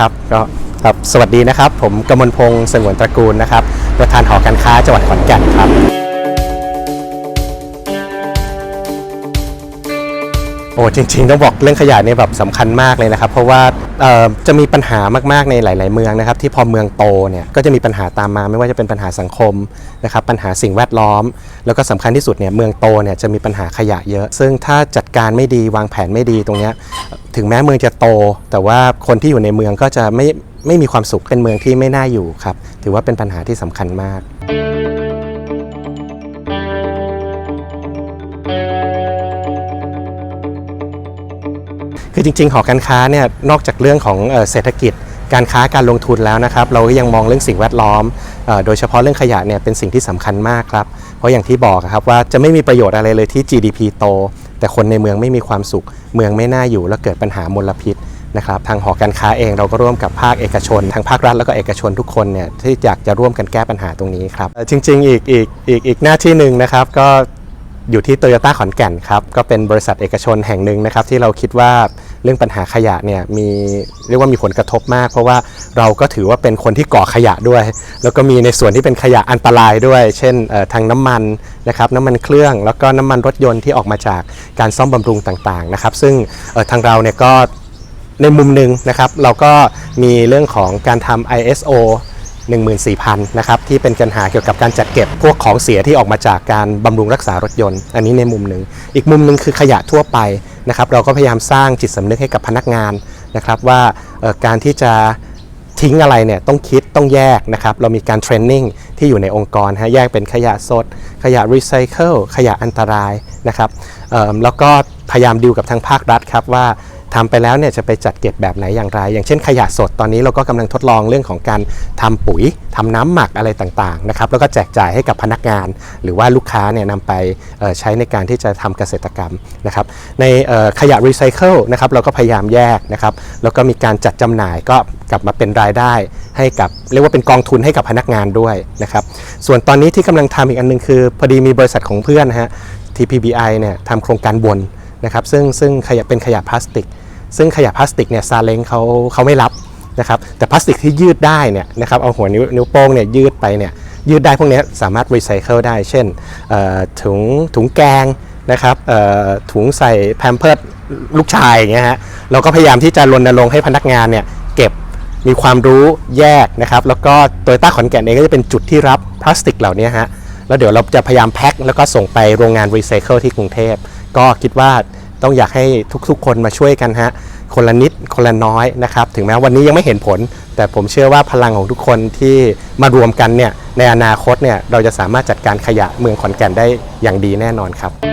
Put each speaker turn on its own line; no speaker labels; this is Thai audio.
นะครับก็ครับสวัสดีนะครับ ผมกมลพงศ์สงวนตระกูลนะครับ ประธานหอการค้าจังหวัดขอนแก่นครับ โอ้จริงๆต้องบอกเรื่องขยะเนี่ยแบบสำคัญมากเลยนะครับ เพราะว่าจะมีปัญหามากๆในหลาย ๆ เมืองนะครับ ที่พอเมืองโตเนี่ยก็จะมีปัญหาตามมาไม่ว่าจะเป็นปัญหาสังคมนะครับปัญหาสิ่งแวดล้อม แล้วก็สำคัญที่สุดเนี่ยเมืองโตเนี่ยจะมีปัญหาขยะเยอะ ซึ่งถ้าจัดการไม่ดีวางแผนไม่ดีตรงเนี้ยถึงแม้เมืองจะโต แต่ว่าคนที่อยู่ในเมืองก็จะไม่ไม่มีความสุขเป็นเมืองที่ไม่น่าอยู่ครับถือว่าเป็นปัญหาที่สำคัญมาก คือจริงๆ หอการค้าเนี่ยนอกจากเรื่องของเศรษฐกิจการค้าการลงทุนแล้วนะครับ เราก็ยังมองเรื่องสิ่งแวดล้อม โดยเฉพาะเรื่องขยะเนี่ยเป็นสิ่งที่สำคัญมากครับ เพราะอย่างที่บอกครับว่าจะไม่มีประโยชน์อะไรเลยที่ GDP โต แต่คนในเมืองไม่มีความสุข เมืองไม่น่าอยู่แล้วเกิดปัญหามลพิษนะครับทางหอการค้าเองเราก็ร่วมกับภาคเอกชน ทางภาครัฐแล้วก็เอกชนทุกคนเนี่ยที่อยากจะร่วมกันแก้ปัญหาตรงนี้ครับจริง ๆ อีกอีกอีกอีกหน้าที่หนึ่งนะครับก็อยู่ที่โตโยต้าขอนแก่นครับก็เป็นบริษัทเอกชนแห่งหนึ่งนะครับที่เราคิดว่า เรื่องปัญหาขยะเนี่ยมีเรียกว่ามีผลกระทบมาก เพราะว่าเราก็ถือว่าเป็นคนที่ก่อขยะด้วย แล้วก็มีในส่วนที่เป็นขยะอันตรายด้วย เช่นทางน้ำมันนะครับน้ำมันเครื่องแล้วก็น้ำมันรถยนต์ที่ออกมาจากการซ่อมบำรุงต่างๆนะครับ ซึ่งทางเราเนี่ยก็ในมุมหนึ่งนะครับ เราก็มีเรื่องของการทำ ISO 14,000นะครับที่เป็นปัญหาเกี่ยวกับการจัดเก็บพวกของเสียที่ออกมาจากการบำรุงรักษารถยนต์ อันนี้ในมุมหนึ่ง อีกมุมหนึ่งคือขยะทั่วไปนะครับเราก็พยายามสร้างจิตสำนึกให้กับพนักงานนะครับว่าการที่จะทิ้งอะไรเนี่ยต้องคิดต้องแยกนะครับเรามีการเทรนนิ่งที่อยู่ในองค์กรฮะแยกเป็นขยะสด ขยะรีไซเคิลขยะอันตรายนะครับแล้วก็พยายามดิวกับทางภาครัฐครับว่า ทำไปแล้วเนี่ยจะไปจัดเก็บแบบไหนอย่างไร อย่างเช่นขยะสดตอนนี้เราก็กำลังทดลองเรื่องของการทำปุ๋ยทำน้ำหมักอะไรต่างๆนะครับแล้วก็แจกจ่ายให้กับพนักงาน หรือว่าลูกค้าเนี่ยนำไปใช้ในการที่จะทำเกษตรกรรมนะครับในขยะรีไซเคิลนะครับเราก็พยายามแยกนะครับแล้วก็มีการจัดจำหน่ายก็กลับมาเป็นรายได้ให้กับเรียกว่าเป็นกองทุนให้กับพนักงานด้วยนะครับส่วนตอนนี้ที่กำลังทำอีกอันหนึงคือ พอดีมีบริษัทของเพื่อนนะฮะ TPBI เนี่ยทำโครงการวนนะครับซึ่งซึ่งขยะเป็นขยะพลาสติก ซึ่งขยะพลาสติกเนี่ยซาเล้งเขาเขาไม่รับนะครับแต่พลาสติกที่ยืดได้เนี่ยนะครับเอาหัวนิ้วนิ้วโป้งเนี่ยยืดไปเนี่ยยืดได้พวกนี้สามารถรีไซเคิลได้ เช่นถุงถุงแกงนะครับถุงใส่แพมเพิร์ดลูกชายอย่างเงี้ยฮะเราก็พยายามที่จะรณรงค์ให้พนักงานเนี่ยเก็บมีความรู้แยกนะครับแล้วก็โตโยต้าขอนแก่นเองก็จะเป็นจุดที่รับพลาสติกเหล่านี้ฮะแล้วเดี๋ยวเราจะพยายามแพ็คแล้วก็ส่งไปโรงงานรีไซเคิลที่กรุงเทพก็คิดว่า ต้องอยากให้ทุกๆ คนมาช่วยกันฮะคนละนิดคนละน้อยนะครับ ถึงแม้วันนี้ยังไม่เห็นผล แต่ผมเชื่อว่าพลังของทุกคนที่มารวมกันเนี่ยในอนาคตเนี่ยเราจะสามารถจัดการขยะเมืองขอนแก่นได้อย่างดีแน่นอนครับ